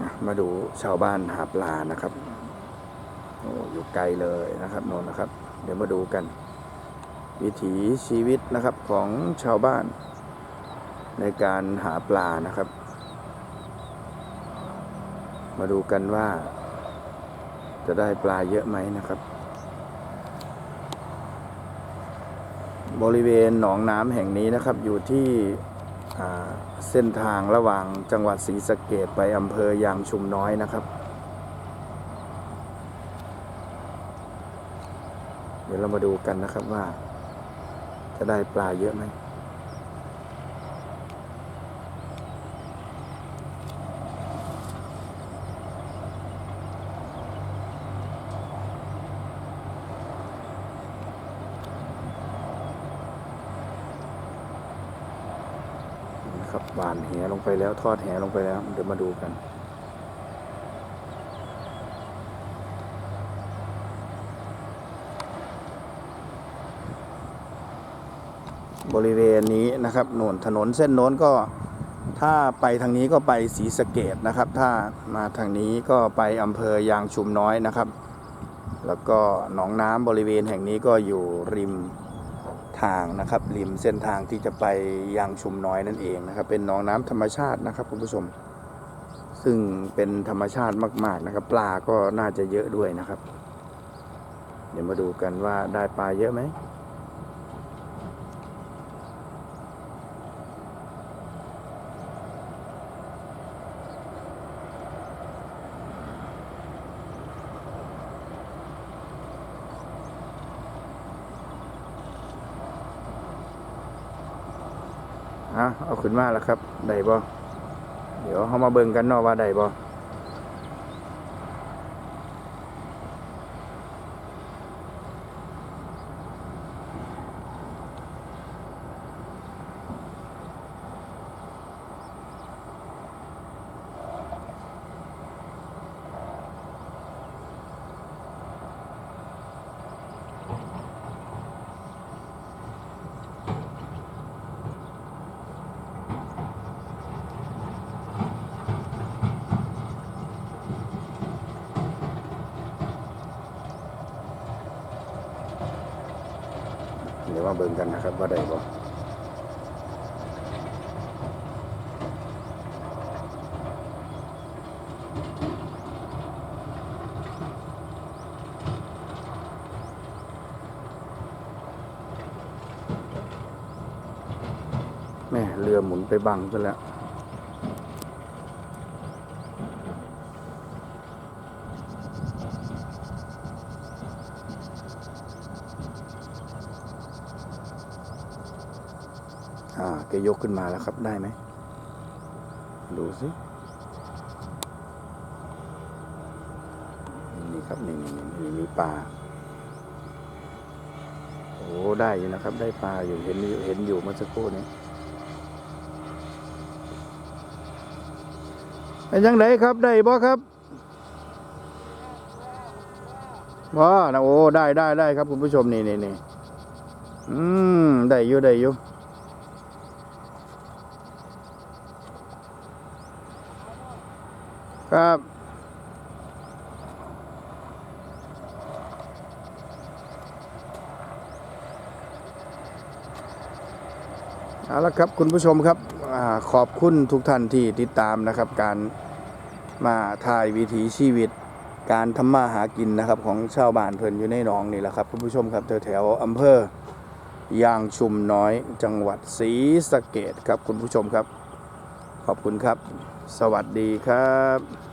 นะมาดูชาวบ้านหาปลานะครับโอ้อยู่ไกลเลยนะครับนนนะครับ เดี๋ยวมาดูกัน วิถีชีวิตนะครับของชาวบ้าน ในการหาปลานะครับ มาดูกันว่า จะได้ปลาเยอะไหมนะครับ บริเวณหนองน้ำแห่งนี้นะครับอยู่ที่ เส้นทางระหว่างจังหวัดศรีสะเกดไปอำเภอยางชุมน้อยนะครับ เดี๋ยวเรามาดูกันนะครับว่า จะได้ปลาเยอะไหม นะครับหวานแหลงไปแล้ว ทอดแหลงไปแล้ว เดี๋ยวมาดูกัน บริเวณนี้นะครับโน่นถนนเส้นโน้นก็ถ้าไปทางนี้ก็ไปศรีสะเกดนะครับ ถ้ามาทางนี้ก็ไปอำเภอยางชุมน้อยนะครับ แล้วก็หนองน้ำบริเวณแห่งนี้ก็อยู่ริม ทางนะครับริมเส้นทางที่จะไปยังชุมน้อยนั่นเองนะครับ เป็นหนองน้ำธรรมชาตินะครับคุณผู้ชม ซึ่งเป็นธรรมชาติมาก ๆนะครับ ปลาก็น่าจะเยอะด้วยนะครับ เดี๋ยวมาดูกันว่าได้ปลาเยอะไหม อะเอาขึ้นมาแล้วครับ ได้บ่เดี๋ยวเขามาเบิ่งกันเนาะว่าได้บ่ ดี๋ยวมาเบิ่งกันนะครับว่าได้บ่แม่เรือหมุนไปบังซะแล้ว อ่าแกยกขึ้นมาแล้วครับได้ไหม ดูสินี่ครับนี่นี่นี่มีปลาโอ้ได้อยู่นะครับ ได้ปลาอยู่เห็นเห็นอยู่เมื่อสักครู่นี้เป็นยังไงครับได้บ่ครับบ่นะโอ้ได้ได้ได้ครับคุณผู้ชมนี่นี่นี่อืมได้อยู่ได้อยู่ ครับ เอาละครับคุณผู้ชมครับอขอบคุณทุกท่านที่ติดตามนะครับ การมาถ่ายวิถีชีวิต การทำมาหากินนะครับ ของชาวบ้านเพิ่นอยู่ในหนองนี่แหละครับคุณผู้ชมครับแถวแถวๆอำเภอยางชุมน้อยจังหวัดศรีสะเกดครับคุณผู้ชมครับ ขอบคุณครับ สวัสดีครับ